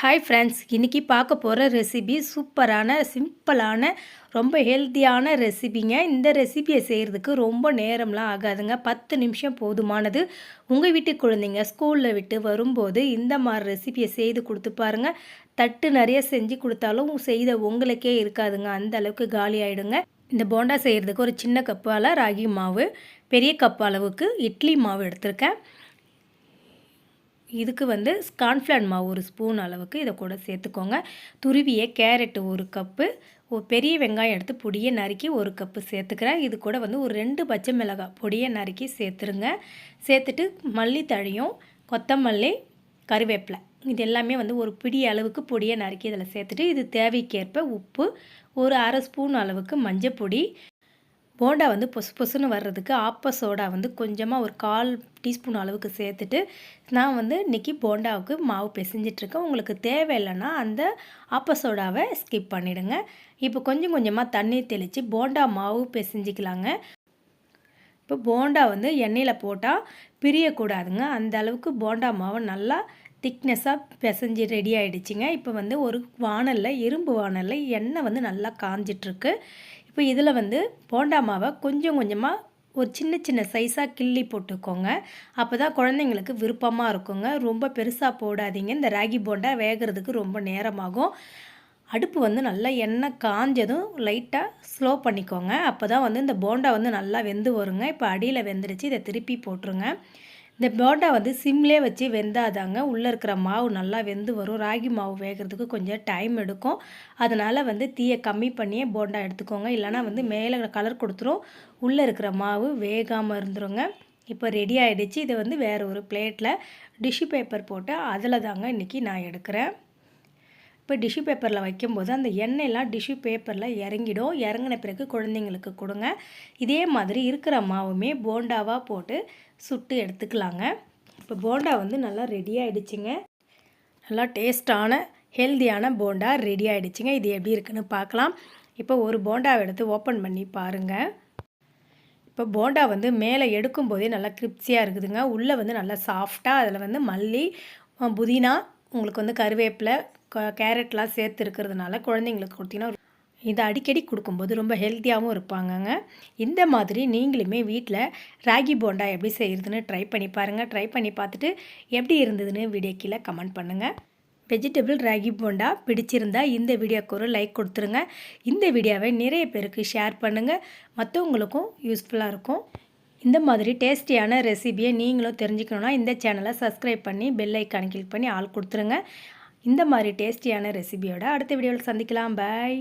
Hi friends இன்றைக்கி பார்க்க போகிற ரெசிபி சூப்பரான சிம்பிளான ரொம்ப ஹெல்த்தியான ரெசிபிங்க இந்த ரெசிபியை செய்கிறதுக்கு ரொம்ப நேரம்லாம் ஆகாதுங்க. பத்து நிமிஷம் போதுமானது. உங்கள் வீட்டு குழந்தைங்க ஸ்கூலில் விட்டு வரும்போது இந்த மாதிரி ரெசிபியை செய்து கொடுத்து பாருங்கள் தட்டு நிறைய செஞ்சு கொடுத்தாலும் செய்த உங்களுக்கே இருக்காதுங்க. அந்த அளவுக்கு காலி ஆகிடுங்க இந்த போண்டா செய்கிறதுக்கு ஒரு சின்ன கப்பால் ராகி மாவு பெரிய கப்பு அளவுக்கு இட்லி மாவு எடுத்திருக்கேன். இதுக்கு வந்து கார்ன்ஃப்ளவர் மாவு ஒரு ஸ்பூன் அளவுக்கு இதை கூட சேர்த்துக்கோங்க. துருவிய கேரட்டு ஒரு கப்பு ஒரு பெரிய வெங்காயம் எடுத்து பொடியை நறுக்கி ஒரு கப்பு சேர்த்துக்கிறேன். இது கூட வந்து ஒரு ரெண்டு பச்சை மிளகாய் பொடியை நறுக்கி சேர்த்துருங்க. சேர்த்துட்டு மல்லி தழியும் கொத்தமல்லி கருவேப்பிலை இது எல்லாமே வந்து ஒரு பிடி அளவுக்கு பொடியை நறுக்கி இதில் சேர்த்துட்டு இது தேவைக்கேற்ப உப்பு ஒரு அரை ஸ்பூன் அளவுக்கு மஞ்சள் பொடி போண்டா வந்து பொசு பொசுன்னு வர்றதுக்கு ஆப்ப சோடா வந்து கொஞ்சமாக ஒரு கால் டீஸ்பூன் அளவுக்கு சேர்த்துட்டு நான் வந்து இன்றைக்கி போண்டாவுக்கு மாவு பிசைஞ்சிட்ருக்கேன். உங்களுக்கு தேவையில்லைன்னா அந்த ஆப்ப சோடாவை ஸ்கிப் பண்ணிவிடுங்க இப்போ கொஞ்சம் கொஞ்சமாக தண்ணி தெளித்து போண்டா மாவு பிசைஞ்சிக்கலாங்க. இப்போ போண்டா வந்து எண்ணெயில் போட்டால் பிரியக்கூடாதுங்க. அந்த அளவுக்கு போண்டா மாவு நல்லா திக்னஸாக பிசைஞ்சு ரெடி ஆகிடுச்சிங்க இப்போ வந்து ஒரு வானலில் இரும்பு வானலில் எண்ணெய் வந்து நல்லா காஞ்சிட்ருக்கு. இப்போ இதில் வந்து போண்டா மாவை கொஞ்சம் கொஞ்சமாக ஒரு சின்ன சின்ன சைஸாக கிள்ளி போட்டுக்கோங்க. அப்போ தான் குழந்தைங்களுக்கு விருப்பமாக இருக்குங்க. ரொம்ப பெருசாக போடாதீங்க. இந்த ராகி போண்டா வேகிறதுக்கு ரொம்ப நேரமாகும். அடுப்பு வந்து நல்லா எண்ணெய் காஞ்சதும் லைட்டாக ஸ்லோ பண்ணிக்கோங்க. அப்போ தான் வந்து இந்த போண்டா வந்து நல்லா வெந்து வருங்க. இப்போ அடியில் வெந்துடுச்சு இதை திருப்பி போட்டுருங்க. இந்த போண்டா வந்து சிம்லே வச்சு வெந்தாதாங்க. உள்ளே இருக்கிற மாவு நல்லா வெந்து வரும். ராகி மாவு வேகிறதுக்கு கொஞ்சம் டைம் எடுக்கும். அதனால் வந்து தீயை கம்மி பண்ணியே போண்டா எடுத்துக்கோங்க. இல்லைனா வந்து மேலே கலர் கொடுத்துரும். உள்ளே இருக்கிற மாவு வேகாமல் இருந்துருங்க. இப்போ ரெடி ஆகிடுச்சு இதை வந்து வேறு ஒரு பிளேட்டில் டிஷ்யூ பேப்பர் போட்டு அதில் தாங்க இன்றைக்கி நான் எடுக்கிறேன். இப்போ டிஷ்யூ பேப்பரில் வைக்கும்போது அந்த எண்ணெயெல்லாம் டிஷ்யூ பேப்பரில் இறங்கிடும். இறங்கின பிறகு குழந்தைங்களுக்கு கொடுங்க. இதே மாதிரி இருக்கிற மாவுமே போண்டாவாக போட்டு சுட்டு எடுத்துக்கலாங்க. இப்போ போண்டா வந்து நல்லா ரெடி ஆகிடுச்சிங்க நல்லா டேஸ்ட்டான ஹெல்த்தியான போண்டா ரெடி ஆகிடுச்சிங்க இது எப்படி இருக்குன்னு பார்க்கலாம். இப்போ ஒரு போண்டாவை எடுத்து ஓப்பன் பண்ணி பாருங்கள் இப்போ போண்டா வந்து மேலே எடுக்கும்போதே நல்லா கிரிப்ஸியாக இருக்குதுங்க. உள்ளே வந்து நல்லா சாஃப்டாக அதில் வந்து மல்லி புதினா உங்களுக்கு வந்து கருவேப்பிலை கேரட்லாம் சேர்த்து இருக்கிறதுனால குழந்தைங்களுக்கு கொடுத்தீங்கன்னா இதை அடிக்கடி கொடுக்கும்போது ரொம்ப ஹெல்த்தியாகவும் இருப்பாங்கங்க. இந்த மாதிரி நீங்களுமே வீட்டில் ராகி போண்டா எப்படி செய்கிறதுன்னு ட்ரை பண்ணி பாருங்கள் ட்ரை பண்ணி பார்த்துட்டு எப்படி இருந்ததுன்னு வீடியோ கீழே கமெண்ட் பண்ணுங்கள் வெஜிடபிள் ராகி போண்டா பிடிச்சிருந்தா இந்த வீடியோக்கு ஒரு லைக் கொடுத்துருங்க. இந்த வீடியோவை நிறைய பேருக்கு ஷேர் பண்ணுங்கள் மற்றவங்களுக்கும் யூஸ்ஃபுல்லாக இருக்கும். இந்த மாதிரி டேஸ்டியான ரெசிபியை நீங்களும் தெரிஞ்சுக்கணுன்னா இந்த சேனலை சப்ஸ்கிரைப் பண்ணி பெல் ஐக்கான் கிளிக் பண்ணி ஆள் கொடுத்துருங்க. இந்த மாதிரி டேஸ்டியான ரெசிபியோட அடுத்த வீடியோவில் சந்திக்கலாம். பாய்